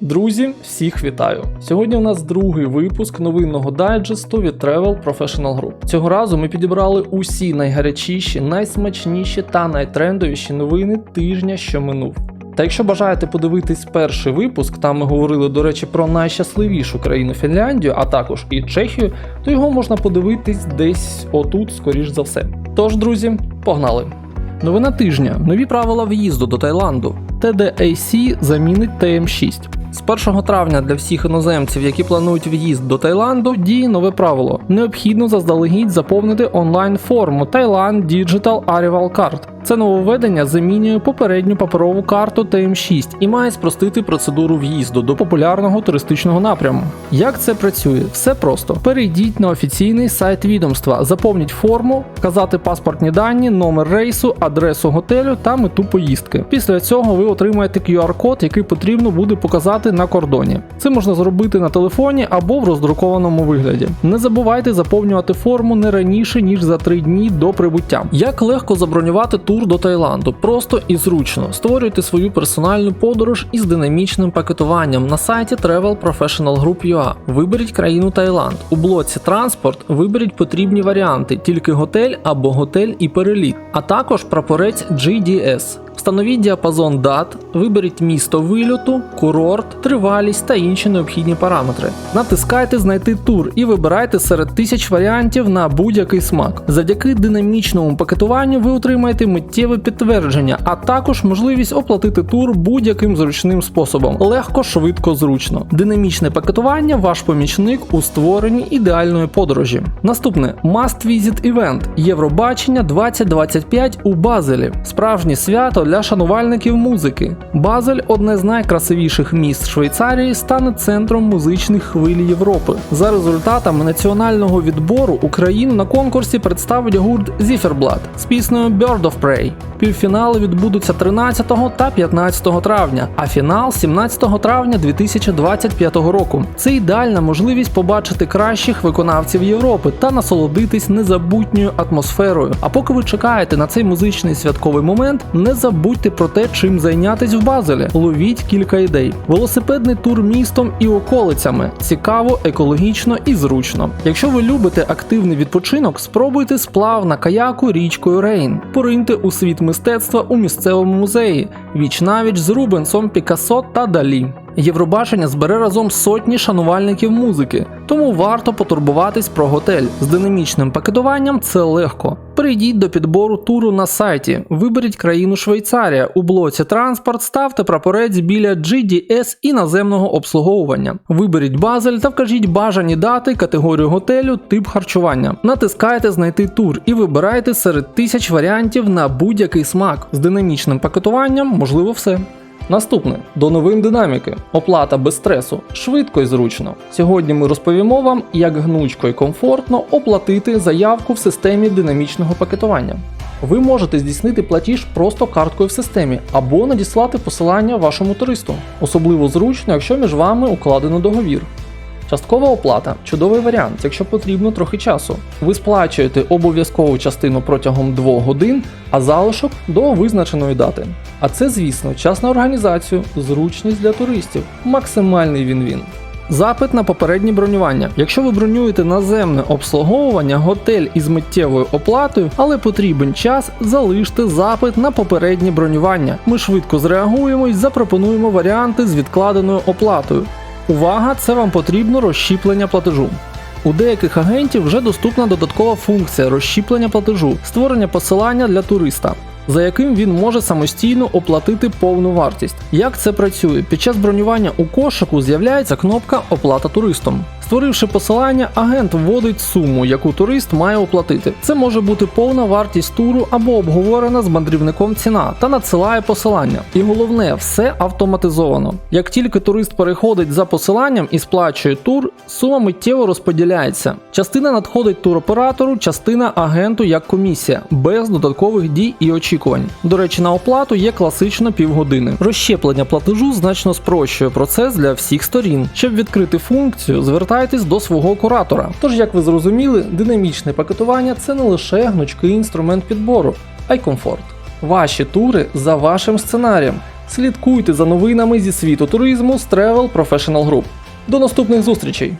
Друзі, всіх вітаю! Сьогодні у нас другий випуск новинного дайджесту від Travel Professional Group. Цього разу ми підібрали усі найгарячіші, найсмачніші та найтрендовіші новини тижня, що минув. Та якщо бажаєте подивитись перший випуск, там ми говорили, до речі, про найщасливішу країну Фінляндію, а також і Чехію, то його можна подивитись десь отут, скоріш за все. Тож, друзі, погнали! Новина тижня: нові правила в'їзду до Таїланду. TDAC замінить TM6. З 1 травня для всіх іноземців, які планують в'їзд до Таїланду, діє нове правило. Необхідно заздалегідь заповнити онлайн форму Thailand Digital Arrival Card. Це нововведення замінює попередню паперову карту TM6 і має спростити процедуру в'їзду до популярного туристичного напряму. Як це працює? Все просто. Перейдіть на офіційний сайт відомства, заповніть форму, вказати паспортні дані, номер рейсу, адресу готелю та мету поїздки. Після цього ви отримаєте QR-код, який потрібно буде показати на кордоні. Це можна зробити на телефоні або в роздрукованому вигляді. Не забувайте заповнювати форму не раніше ніж за 3 дні до прибуття. Як легко забронювати тур до Таїланду? Просто і зручно. Створюйте свою персональну подорож із динамічним пакетуванням на сайті Travel Professional Group UA. Виберіть країну Таїланд. У блоці транспорт виберіть потрібні варіанти: тільки готель або готель і переліт, а також прапорець GDS. Встановіть діапазон дат, виберіть місто вильоту, курорт, тривалість та інші необхідні параметри. Натискайте Знайти тур і вибирайте серед тисяч варіантів на будь-який смак. Завдяки динамічному пакетуванню ви отримаєте миттєве підтвердження, а також можливість оплатити тур будь-яким зручним способом. Легко, швидко, зручно. Динамічне пакетування ваш помічник у створенні ідеальної подорожі. Наступне Must Visit Event Євробачення 2025 у Базелі. Справжнє свято для шанувальників музики. Базель одне з найкрасивіших міст Швейцарії, стане центром музичних хвиль Європи. За результатами національного відбору Україну на конкурсі представить гурт Зіферблад з піснею Bird of Prey. Півфінали відбудуться 13 та 15 травня, а фінал 17 травня 2025 року. Це ідеальна можливість побачити кращих виконавців Європи та насолодитись незабутньою атмосферою. А поки ви чекаєте на цей музичний святковий момент, не забудьте про те, чим зайнятись в Базелі. Ловіть кілька ідей. Велосипедний тур містом і околицями. Цікаво, екологічно і зручно. Якщо ви любите активний відпочинок, спробуйте сплав на каяку річкою Рейн. Пориньте у світ мистецтва у місцевому музеї, віч навіч з Рубенсом, Пікассо та Далі. Євробачення збере разом сотні шанувальників музики, тому варто потурбуватись про готель. З динамічним пакетуванням це легко. Перейдіть до підбору туру на сайті, виберіть країну Швейцарія. У блоці транспорт ставте прапорець біля GDS і наземного обслуговування. Виберіть Базель та вкажіть бажані дати, категорію готелю, тип харчування. Натискайте Знайти тур і вибирайте серед тисяч варіантів на будь-який смак. З динамічним пакетуванням можливо все. Наступне до новин динаміки. Оплата без стресу, швидко і зручно. Сьогодні ми розповімо вам, як гнучко і комфортно оплатити заявку в системі динамічного пакетування. Ви можете здійснити платіж просто карткою в системі або надіслати посилання вашому туристу. Особливо зручно, якщо між вами укладено договір. Часткова оплата чудовий варіант, якщо потрібно трохи часу. Ви сплачуєте обов'язкову частину протягом 2 годин, а залишок до визначеної дати. А це, звісно, час на організацію, зручність для туристів, максимальний він-він. Запит на попереднє бронювання. Якщо ви бронюєте наземне обслуговування, готель із миттєвою оплатою, але потрібен час, залиште запит на попереднє бронювання. Ми швидко зреагуємо і запропонуємо варіанти з відкладеною оплатою. Увага! Це вам потрібно розщіплення платежу. У деяких агентів вже доступна додаткова функція розщіплення платежу, створення посилання для туриста, за яким він може самостійно оплатити повну вартість. Як це працює? Під час бронювання у кошику з'являється кнопка Оплата туристом. Створивши посилання, агент вводить суму, яку турист має оплатити. Це може бути повна вартість туру або обговорена з мандрівником ціна та надсилає посилання. І головне, все автоматизовано. Як тільки турист переходить за посиланням і сплачує тур, сума миттєво розподіляється. Частина надходить туроператору, частина агенту як комісія, без додаткових дій і очікувань. До речі, на оплату є класично півгодини. Розщеплення платежу значно спрощує процес для всіх сторін. Щоб відкрити функцію, звертайтесь до свого куратора. Тож, як ви зрозуміли, динамічне пакетування це не лише гнучкий інструмент підбору, а й комфорт. Ваші тури за вашим сценарієм. Слідкуйте за новинами зі світу туризму з Travel Professional Group. До наступних зустрічей!